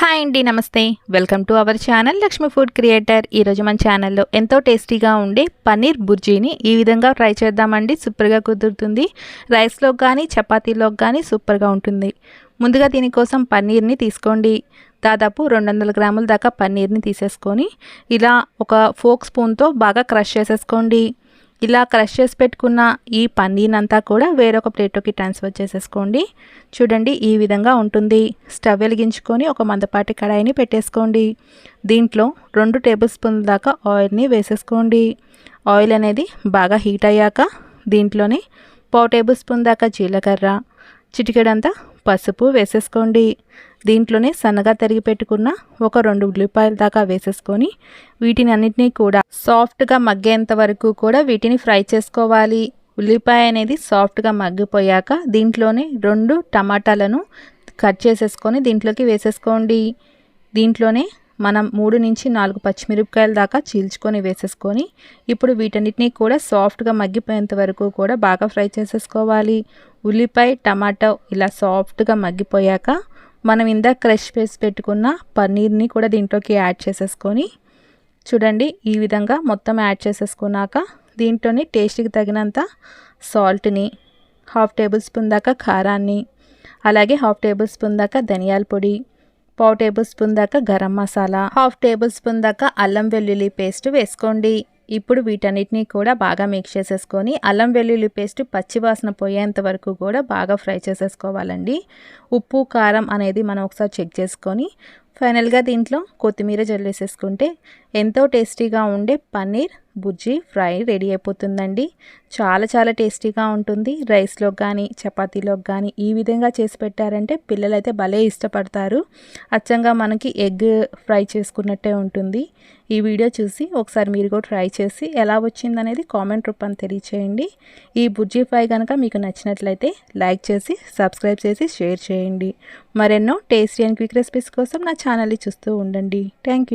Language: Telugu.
హాయ్ అండి నమస్తే. Welcome to our channel Lakshmi food creator. ఈరోజు మన ఛానల్లో ఎంతో టేస్టీగా ఉండే పన్నీర్ బుర్జీని ఈ విధంగా ట్రై చేద్దామండి. సూపర్గా కుదురుతుంది. రైస్లో కానీ చపాతీలోకి కానీ సూపర్గా ఉంటుంది. ముందుగా దీనికోసం పన్నీర్ని తీసుకోండి. దాదాపు రెండు వందల గ్రాముల దాకా పన్నీర్ని తీసేసుకొని ఇలా ఒక ఫోక్ స్పూన్తో బాగా క్రష్ చేసేసుకోండి. ఇలా క్రష్ చేసి పెట్టుకున్న ఈ పన్నీనంతా కూడా వేరొక ప్లేట్లోకి ట్రాన్స్ఫర్ చేసేసుకోండి. చూడండి ఈ విధంగా ఉంటుంది. స్టవ్ వెలిగించుకొని ఒక మందపాటి కడాయిని పెట్టేసుకోండి. దీంట్లో రెండు టేబుల్ స్పూన్ల దాకా ఆయిల్ని వేసేసుకోండి. ఆయిల్ అనేది బాగా హీట్ అయ్యాక దీంట్లోనే పావు టేబుల్ స్పూన్ దాకా జీలకర్ర. చిటికెడంతా పసుపు వేసేసుకోండి. దీంట్లోనే సన్నగా తరిగి పెట్టుకున్న ఒక రెండు ఉల్లిపాయల దాకా వేసేసుకొని వీటిని అన్నిటినీ కూడా సాఫ్ట్గా మగ్గేంత వరకు కూడా వీటిని ఫ్రై చేసుకోవాలి. ఉల్లిపాయ అనేది సాఫ్ట్గా మగ్గిపోయాక దీంట్లోనే రెండు టమాటాలను కట్ చేసేసుకొని దీంట్లోకి వేసేసుకోండి. దీంట్లోనే మనం మూడు నుంచి నాలుగు పచ్చిమిరపకాయల దాకా చీల్చుకొని వేసేసుకొని ఇప్పుడు వీటన్నిటినీ కూడా సాఫ్ట్గా మగ్గిపోయేంత వరకు కూడా బాగా ఫ్రై చేసేసుకోవాలి. ఉల్లిపాయ టమాటో ఇలా సాఫ్ట్గా మగ్గిపోయాక మనం ఇందాక క్రష్ చేసి పెట్టుకున్న పన్నీర్ని కూడా దీంట్లోకి యాడ్ చేసేసుకొని చూడండి ఈ విధంగా మొత్తం యాడ్ చేసేసుకున్నాక దీంట్లోని టేస్ట్కి తగినంత సాల్ట్ని హాఫ్ టేబుల్ స్పూన్ దాకా కారాన్ని అలాగే హాఫ్ టేబుల్ స్పూన్ దాకా ధనియాల పొడి పావు టేబుల్ స్పూన్ దాకా garam masala half tablespoon దాకా అల్లం వెల్లుల్లి పేస్ట్ వేసుకోండి. ఇప్పుడు వీటన్నిటిని కూడా బాగా మిక్స్ చేసేసుకొని అల్లం వెల్లుల్లి పేస్ట్ పచ్చివాసన పోయేంత వరకు కూడా బాగా ఫ్రై చేసేసుకోవాలండి. ఉప్పు కారం అనేది మనం ఒకసారి చెక్ చేసుకొని ఫైనల్గా దీంట్లో కొత్తిమీర జల్లేసేసుకుంటే ఎంతో టేస్టీగా ఉండే పన్నీర్ బుజ్జి ఫ్రై రెడీ అయిపోతుందండి. చాలా చాలా టేస్టీగా ఉంటుంది. రైస్లోకి కానీ చపాతీలోకి కానీ ఈ విధంగా చేసి పెట్టారంటే పిల్లలైతే భలే ఇష్టపడతారు. అచ్చంగా మనకి ఎగ్ ఫ్రై చేసుకున్నట్టే ఉంటుంది. ఈ వీడియో చూసి ఒకసారి మీరు కూడా ట్రై చేసి ఎలా వచ్చిందనేది కామెంట్ రూపాన్ని తెలియచేయండి. ఈ బుజ్జి ఫ్రై కనుక మీకు నచ్చినట్లయితే లైక్ చేసి సబ్స్క్రైబ్ చేసి షేర్ చేయండి. మరెన్నో టేస్టీ అండ్ క్విక్ రెసిపీస్ కోసం నా ఛానల్ని చూస్తూ ఉండండి. Thank you